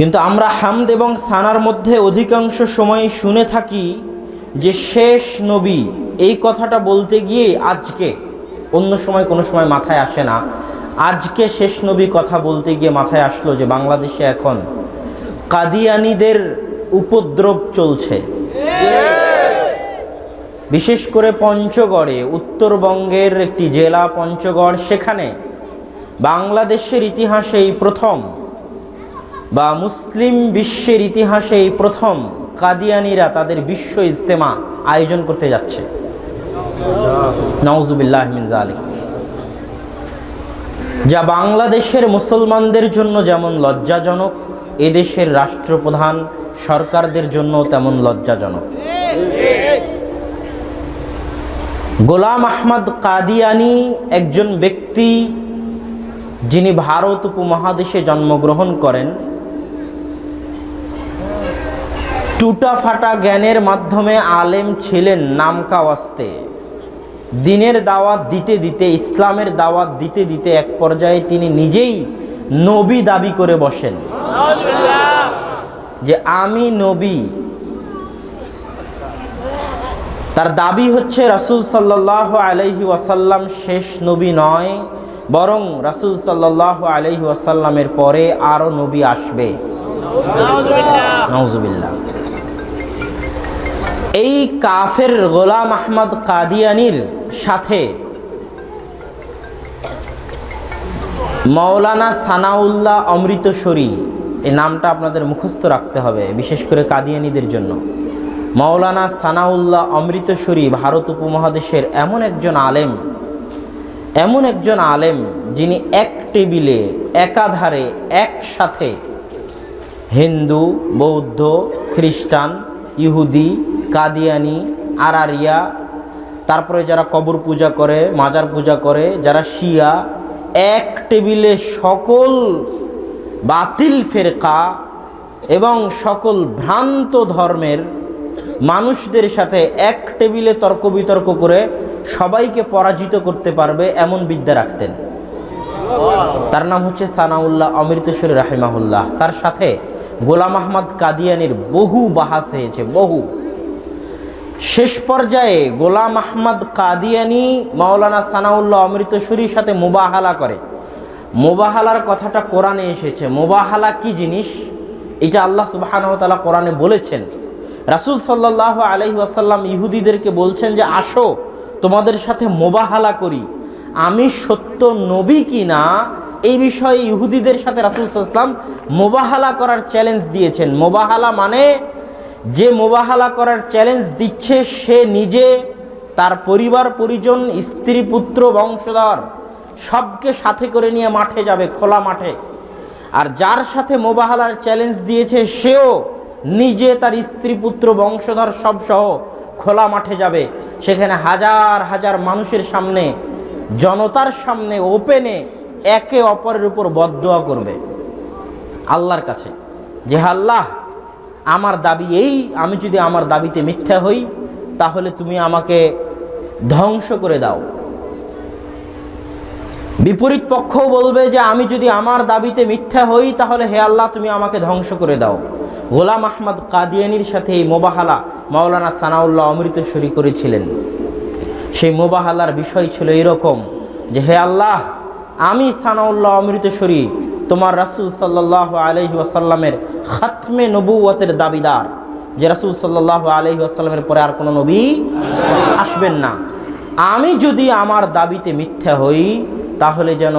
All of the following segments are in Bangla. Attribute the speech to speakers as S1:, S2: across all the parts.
S1: কিন্তু আমরা হামদ এবং সানার মধ্যে অধিকাংশ সময় শুনে থাকি যে শেষ নবী, এই কথাটা বলতে গিয়ে আজকে, অন্য সময় কোনো সময় মাথায় আসে না, আজকে শেষ নবী কথা বলতে গিয়ে মাথায় আসলো যে বাংলাদেশে এখন কাদিয়ানিদের উপদ্রব চলছে। বিশেষ করে পঞ্চগড়ে, উত্তরবঙ্গের একটি জেলা পঞ্চগড়, সেখানে বাংলাদেশের ইতিহাসে এই প্রথম বা মুসলিম বিশ্বের ইতিহাসে এই প্রথম কাদিয়ানিরা তাদের বিশ্ব ইজতেমা আয়োজন করতে যাচ্ছে। যা বাংলাদেশের মুসলমানদের জন্য যেমন লজ্জাজনক, এদেশের রাষ্ট্রপ্রধান সরকারদের জন্য তেমন লজ্জাজনক। গোলাম আহমদ কাদিয়ানি একজন ব্যক্তি যিনি ভারত উপমহাদেশে জন্মগ্রহণ করেন টুটা ফাটা জ্ঞানের মাধ্যমে আলেম ছিলেন নামকা ওয়াস্তে দিনের দাওয়াত দিতে দিতে, ইসলামের দাওয়াত দিতে দিতে এক পর্যায়ে তিনি নিজেই নবী দাবি করে বসেন। যে আমি নবী। তার দাবি হচ্ছে রাসূল সাল্লাহ আলাইহি ওয়াসাল্লাম শেষ নবী নয়, বরং রাসূল সাল্লাহ আলাইহি ওয়াসাল্লামের পরে আরও নবী আসবে। নওজুবিল্লাহ এই কাফের গোলাম আহমদ কাদিয়ানির সাথে মাওলানা সানাউল্লাহ অমৃতসরী এই নামটা আপনাদের মুখস্থ রাখতে হবে, বিশেষ করে কাদিয়ানিদের জন্য। মাওলানা সানাউল্লাহ অমৃতসরী ভারত উপমহাদেশের এমন একজন আলেম, এমন একজন আলেম যিনি এক টেবিলে, একাধারে একসাথে হিন্দু, বৌদ্ধ, খ্রিস্টান, ইহুদি কাদিয়ানি, আরারিয়া, তারপরে যারা কবর পূজা করে, মাজার পূজা করে, যারা শিয়া, এক টেবিলে সকল বাতিল ফেরকা এবং সকল ভ্রান্ত ধর্মের মানুষদের সাথে এক টেবিলে তর্ক বিতর্ক করে সবাইকে পরাজিত করতে পারবে এমন বিদ্যা রাখতেন। তার নাম হচ্ছে সানাউল্লাহ অমৃতসরী রাহিমাহুল্লাহ। তার সাথে গোলাম আহমদ কাদিয়ানির বহু বাহাস হয়েছে, বহু। শেষ পর্যায়ে গোলাম আহমদ কাদিয়ানি মাওলানা সানাউল্লাহ অমৃতসুরীর সাথে মোবাহালা করে। মোবাহালার কথাটা কোরআনে এসেছে। মোবাহালা কি জিনিস? এটা আল্লাহ সুবাহানহতালা কোরআনে বলেছেন। রাসুল সাল্লাহ আলহি আসাল্লাম ইহুদিদেরকে বলছেন যে, আসো, তোমাদের সাথে মোবাহালা করি। আমি সত্য নবী কি না এই বিষয়ে ইহুদিদের সাথে রাসুল সাল্লাম মোবাহালা করার চ্যালেঞ্জ দিয়েছেন। মোবাহালা মানে যে মোবাহালা করার চ্যালেঞ্জ দিচ্ছে সে নিজে, তার পরিবার, পরিজন, স্ত্রী, পুত্র, বংশধর সবকে সাথে করে নিয়ে মাঠে যাবে, খোলা মাঠে। আর যার সাথে মোবাহালার চ্যালেঞ্জ দিয়েছে সেও নিজে, তার স্ত্রী, পুত্র, বংশধর সব সহ খোলা মাঠে যাবে। সেখানে হাজার হাজার মানুষের সামনে, জনতার সামনে ওপেনে একে অপরের উপর বদদোয়া করবে। আল্লাহর কাছে। যে আল্লাহ আমার দাবি এই, আমি যদি আমার দাবিতে মিথ্যা হই, তাহলে তুমি আমাকে ধ্বংস করে দাও। বিপরীত পক্ষও বলবে যে আমি যদি আমার দাবিতে মিথ্যা হই, তাহলে হে আল্লাহ, তুমি আমাকে ধ্বংস করে দাও। গোলাম আহমদ কাদিয়ানির সাথে এই মোবাহালা মাওলানা সানাউল্লাহ অমৃতসরী করেছিলেন। সেই মোবাহালার বিষয় ছিল এরকম যে, হে আল্লাহ, আমি সানাউল্লাহ অমৃতসরী তোমার রাসুল সাল্লাহ আলহি আসাল্লামের খাতমে নবুয়তের দাবিদার, যে রাসুল সাল্লাহ আলহি আসাল্লামের পরে আর কোনো নবী আসবেন না। আমি যদি আমার দাবিতে মিথ্যা হই, তাহলে যেন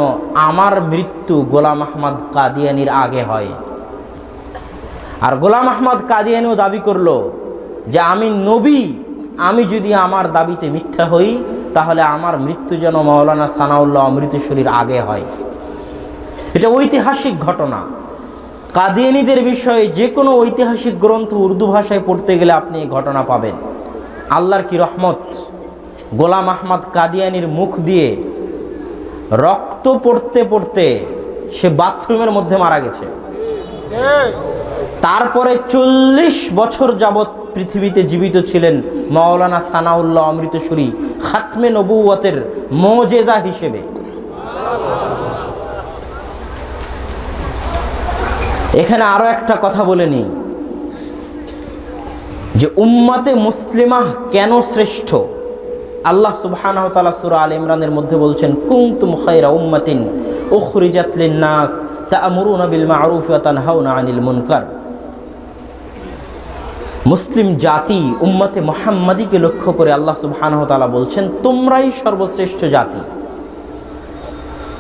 S1: আমার মৃত্যু গোলাম আহমদ কাদিয়ানির আগে হয়। আর গোলাম আহমদ কাদিয়ানিও দাবি করল যে আমি নবী, আমি যদি আমার দাবিতে মিথ্যা হই, তাহলে আমার মৃত্যু যেন মৌলানা সানাউল্লাহ অমৃতসরীর আগে হয়। এটা ঐতিহাসিক ঘটনা। কাদিয়ানিদের বিষয়ে যে কোনো ঐতিহাসিক গ্রন্থ উর্দু ভাষায় পড়তে গেলে আপনি এই ঘটনা পাবেন। আল্লাহর কি রহমত? গোলাম আহমদ কাদিয়ানির মুখ দিয়ে রক্ত পড়তে পড়তে সে বাথরুমের মধ্যে মারা গেছে। তারপরে চল্লিশ বছর যাবৎ পৃথিবীতে জীবিত ছিলেন মাওলানা সানাউল্লাহ অমৃতসরী, খাতমে নবুয়তের মোজেজা হিসেবে। এখানে আরও একটা কথা বলে নিই। যে উম্মাতে মুসলিমাহ কেন শ্রেষ্ঠ? আল্লাহ তাআলা সূরা আল ইমরানের মধ্যে বলছেন, কুনতুম খায়রা উম্মাতিন উখরিজাত লিন-নাস তা'মুরুনা বিল আনিল মুনকার। মুসলিম জাতি উম্মতে মুহাম্মাদিকে লক্ষ্য করে আল্লাহ তাআলা বলছেন, তোমরাই সর্বশ্রেষ্ঠ জাতি।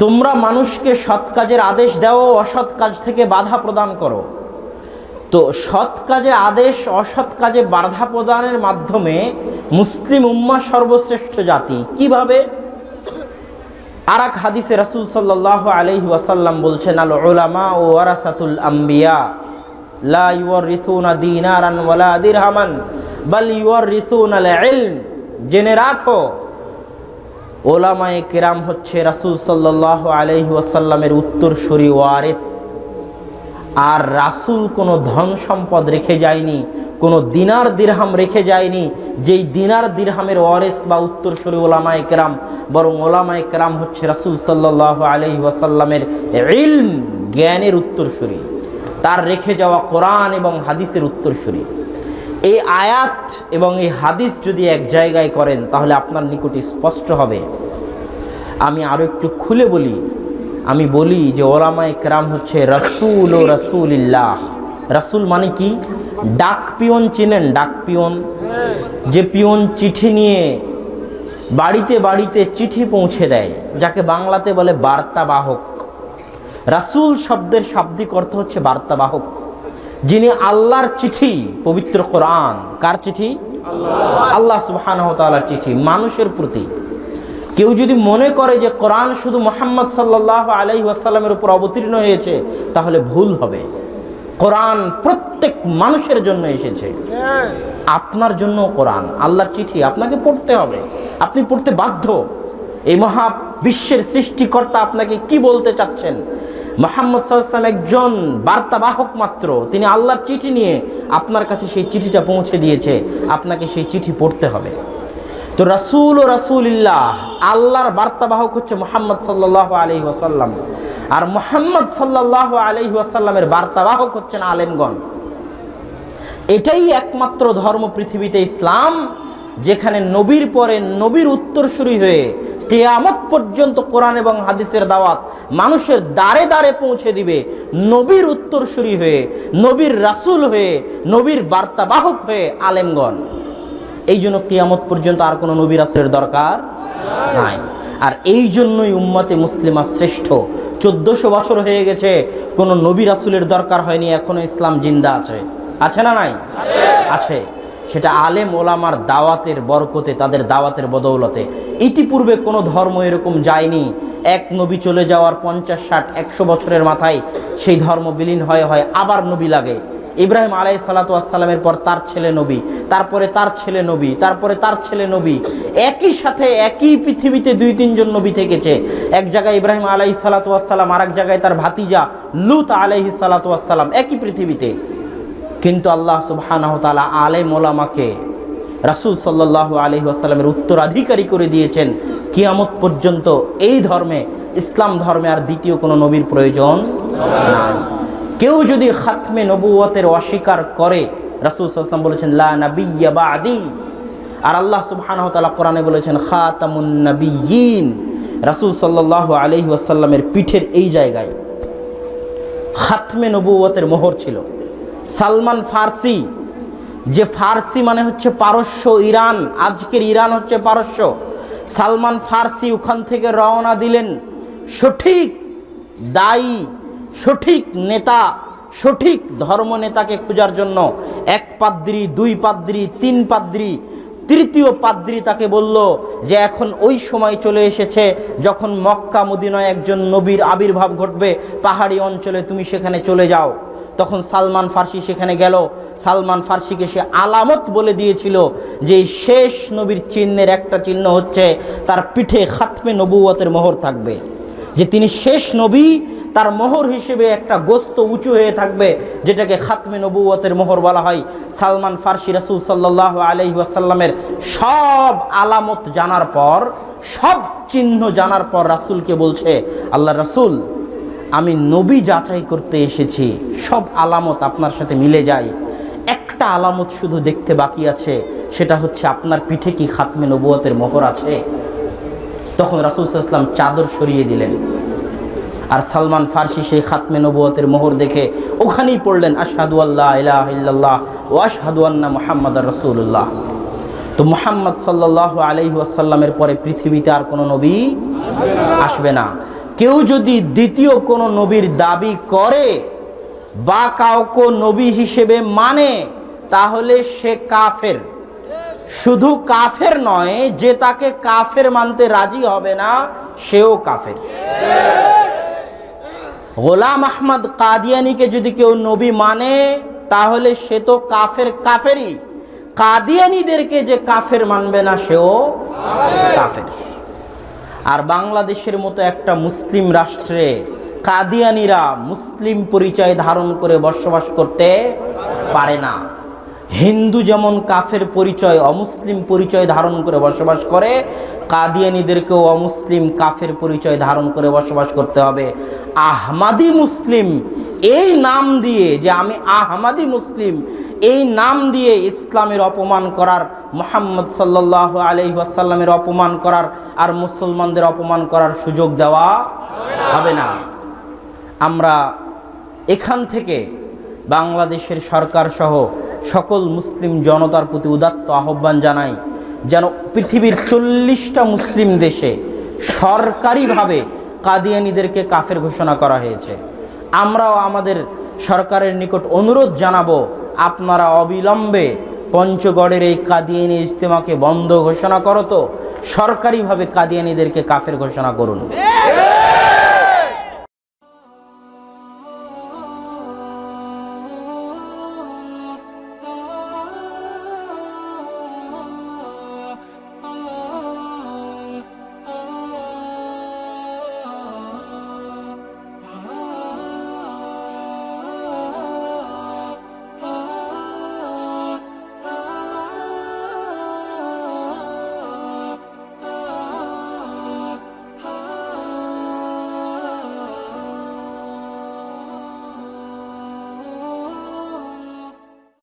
S1: তোমরা মানুষকে সৎ কাজের আদেশ দাও অসৎ কাজ থেকে বাধা প্রদান করো। তো সৎ কাজে আদেশ, অসৎ কাজে বাধা প্রদানের মাধ্যমে মুসলিম উম্মা সর্বশ্রেষ্ঠ জাতি। কীভাবে? আর এক হাদিসে রাসুল সাল্লাহ আলহি ওয়াসাল্লাম বলছেন, আল ওলামা ও ওয়ারাসাতুল আম্বিয়া, লা ইউর রিসুনা দিনারান ওয়ালা বাল ইউর রিসুন আল জেনে রাখো ওলামায়ে কেরাম হচ্ছে রাসুল সাল্লাহ আলহি ওয়াসাল্লামের উত্তরসূরি ওয়ারিস। আর রাসুল কোনো ধন সম্পদ রেখে যায়নি, কোনো দিনার দিরহাম রেখে যায়নি, যেই দিনার দিরহামের ওয়ারেস বা উত্তর উত্তরসূরি ওলামায় কেরাম, বরং ওলামায় কেরাম হচ্ছে রাসুল সাল্লাহ আলহি ওয়াসাল্লামের ইলম, জ্ঞানের উত্তরসূরি। তার রেখে যাওয়া কোরআন এবং হাদিসের উত্তরসূরি। এই আয়াত এবং এই হাদিস যদি এক জায়গায় করেন, তাহলে আপনার নিকটে স্পষ্ট হবে। আমি আরও একটু খুলে বলি। আমি বলি যে ওলামায় কেরাম হচ্ছে রসুল ও রসুলিল্লাহ। রাসুল মানে কি? ডাক পিয়ন চিনেন, ডাক পিয়ন। যে পিয়ন চিঠি নিয়ে বাড়িতে বাড়িতে চিঠি পৌঁছে দেয়, যাকে বাংলাতে বলে বার্তাবাহক। রাসুল শব্দের শাব্দিক অর্থ হচ্ছে বার্তাবাহক। যিনি আল্লাহর চিঠি, পবিত্র কোরআন। কার চিঠি? আল্লাহ সুবহানাহু ওয়া তাআলার চিঠি, মানুষের প্রতি। কেউ যদি মনে করে যে কোরআন শুধু মোহাম্মদ সাল্লাহ আলাইহি আসাল্লামের উপর অবতীর্ণ হয়েছে, তাহলে ভুল হবে। কোরআন প্রত্যেক মানুষের জন্য এসেছে। আপনার জন্য কোরআন, আল্লাহর চিঠি, আপনাকে পড়তে হবে। আপনি পড়তে বাধ্য। এই মহা বিশ্বের সৃষ্টিকর্তা আপনাকে কি বলতে চাচ্ছেন? মোহাম্মদ সাল্লাম একজন বার্তাবাহক মাত্র। তিনি আল্লাহর চিঠি নিয়ে আপনার কাছে সেই চিঠিটা পৌঁছে দিয়েছে। আপনাকে সেই চিঠি পড়তে হবে। তো রাসুল ও রাসুলিল্লাহ, আল্লাহর বার্তাবাহক হচ্ছে মোহাম্মদ সাল্লাহ আলহি ওয়াসাল্লাম। আর মোহাম্মদ সাল্লাহ আলহি ওয়াসাল্লামের বার্তাবাহক হচ্ছেন আলেমগণ। এটাই একমাত্র ধর্ম পৃথিবীতে ইসলাম, যেখানে নবীর পরে নবীর উত্তরসূরি হয়ে কেয়ামত পর্যন্ত কোরআন এবং হাদিসের দাওয়াত মানুষের দ্বারে দ্বারে পৌঁছে দিবে। নবীর উত্তরসূরি হয়ে, নবীর রাসুল হয়ে, নবীর বার্তাবাহক হয়ে আলেমগণ। এই জন্য কিয়ামত পর্যন্ত আর কোনো নবী রাসুলের দরকার নাই। আর এই জন্যই উম্মতে মুসলিমা শ্রেষ্ঠ। চোদ্দোশো বছর হয়ে গেছে, কোনো নবী রাসুলের দরকার হয়নি এখনও ইসলাম জিন্দা আছে। আছে না নাই? আছে। সেটা আলেম ওলামার দাওয়াতের বরকতে, তাদের দাওয়াতের বদৌলতে। ইতিপূর্বে কোনো ধর্ম এরকম যায়নি। এক নবী চলে যাওয়ার পঞ্চাশ, ষাট, একশো বছরের মাথায় সেই ধর্ম বিলীন হয়ে, হয়, আবার নবী লাগে। ইব্রাহিম আলাই সালাতামের পর তার ছেলে নবী, তারপরে তার ছেলে নবী, তারপরে তার ছেলে নবী। একই সাথে একই পৃথিবীতে দুই, তিনজন নবী থেকেছে। এক জায়গায় ইব্রাহিম আলাই সালাতাম আর এক জায়গায় তার ভাতিজা লুত আলাইহি সালাতাম একই পৃথিবীতে। কিন্তু আল্লাহ সুবহানাহ তালা আলে রাসুল সাল্লাহ আলহি আসাল্লামের উত্তরাধিকারী করে দিয়েছেন, কিয়ামত পর্যন্ত এই ধর্মে, ইসলাম ধর্মে আর দ্বিতীয় কোনো নবীর প্রয়োজন নাই। কেউ যদি খাতমে নবুয়তের অস্বীকার করে, রাসুল সাল্লাম বলেছেন, লা নাবিয়্যা বাদি। আর আল্লাহ সুবহানাহু তাআলা কোরআনে বলেছেন, খাতামুন নাবিয়্যিন। রাসূল সাল্লাল্লাহু আলাইহি ওয়াসাল্লামের পিঠের এই জায়গায় খাতমে নবুয়তের মোহর ছিল। সালমান ফার্সি, যে ফার্সি মানে হচ্ছে পারস্য, ইরান, আজকের ইরান হচ্ছে পারস্য। সালমান ফার্সি ওখান থেকে রওনা দিলেন। সঠিক দায়ী, সঠিক নেতা, সঠিক ধর্ম নেতাকে খোঁজার জন্য এক পাদ্রি, দুই পাদ্রি, তিন পাদ্রি, তৃতীয় পাদ্রি তাকে বলল যে এখন ওই সময় চলে এসেছে যখন মক্কা মদিনায় একজন নবীর আবির্ভাব ঘটবে, পাহাড়ি অঞ্চলে তুমি সেখানে চলে যাও। তখন সালমান ফার্সি সেখানে গেল। সালমান ফার্সিকে সে আলামত বলে দিয়েছিল যে শেষ নবীর চিহ্নের একটা চিহ্ন হচ্ছে তার পিঠে খাতমে নবুয়তের মোহর থাকবে। যে তিনি শেষ নবী, তার মোহর হিসেবে একটা গোস্ত উঁচু হয়ে থাকবে, যেটাকে খাতমে নবুয়তের মোহর বলা হয়। সালমান ফার্সি রাসুল সাল্লাহ আলহি আসাল্লামের সব আলামত জানার পর, সব চিহ্ন জানার পর রাসুলকে বলছে আল্লাহ রাসুল আমি নবী যাচাই করতে এসেছি, সব আলামত আপনার সাথে মিলে যায়। একটা আলামত শুধু দেখতে বাকি আছে, সেটা হচ্ছে আপনার পিঠে কি খাতমে নবুয়তের মোহর আছে? তখন রাসুল ইসলাম চাদর সরিয়ে দিলেন। আর সালমান ফার্সি সেই খাতমে নবুয়তের মোহর দেখে ওখানেই পড়লেন, আশহাদু আল্লাহ ইল্লাল্লাহ ও আশহাদু আন্না মোহাম্মদ রসুল্লাহ তো মোহাম্মদ সাল্লাহ আলহি আসাল্লামের পরে পৃথিবীতে আর কোনো নবী আসবে না। কেউ যদি দ্বিতীয় কোনো নবীর দাবি করে বা কাউকে নবী হিসেবে মানে তাহলে সে কাফের। শুধু কাফের নয়, যে তাকে কাফের মানতে রাজি হবে না, সেও কাফের। গোলাম আহমদ কাদিয়ানিকে যদি কেউ নবী মানে তাহলে সে তো কাফের কাফেরই। কাদিয়ানিদেরকে যে কাফের মানবে না, সেও কাফের। আর বাংলাদেশের মতো একটা মুসলিম রাষ্ট্রে কাদিয়ানিরা মুসলিম পরিচয় ধারণ করে বসবাস করতে পারে না। হিন্দু যেমন কাফের পরিচয়, অমুসলিম পরিচয় ধারণ করে বসবাস করে, কাদিয়ানিদেরকেও অমুসলিম কাফের পরিচয় ধারণ করে বসবাস করতে হবে। আহমাদি মুসলিম, এই নাম দিয়ে যে আমি আহমাদি মুসলিম, এই নাম দিয়ে ইসলামের অপমান করার, মোহাম্মদ সাল্লাহ আলহি আসাল্লামের অপমান করার আর মুসলমানদের অপমান করার সুযোগ দেওয়া হবে না। আমরা এখান থেকে বাংলাদেশের সরকার সহ সকল মুসলিম জনতার প্রতি উদাত্ত আহ্বান জানাই, যেন পৃথিবীর চল্লিশটা মুসলিম দেশে সরকারিভাবে কাদিয়ানিদেরকে কাফের ঘোষণা করা হয়েছে। আমরাও আমাদের সরকারের নিকট অনুরোধ জানাব, আপনারা অবিলম্বে পঞ্চগড়ের এই কাদিয়ানি ইজতেমাকে বন্ধ ঘোষণা করো তো, সরকারিভাবে কাদিয়ানিদেরকে কাফের ঘোষণা করুন।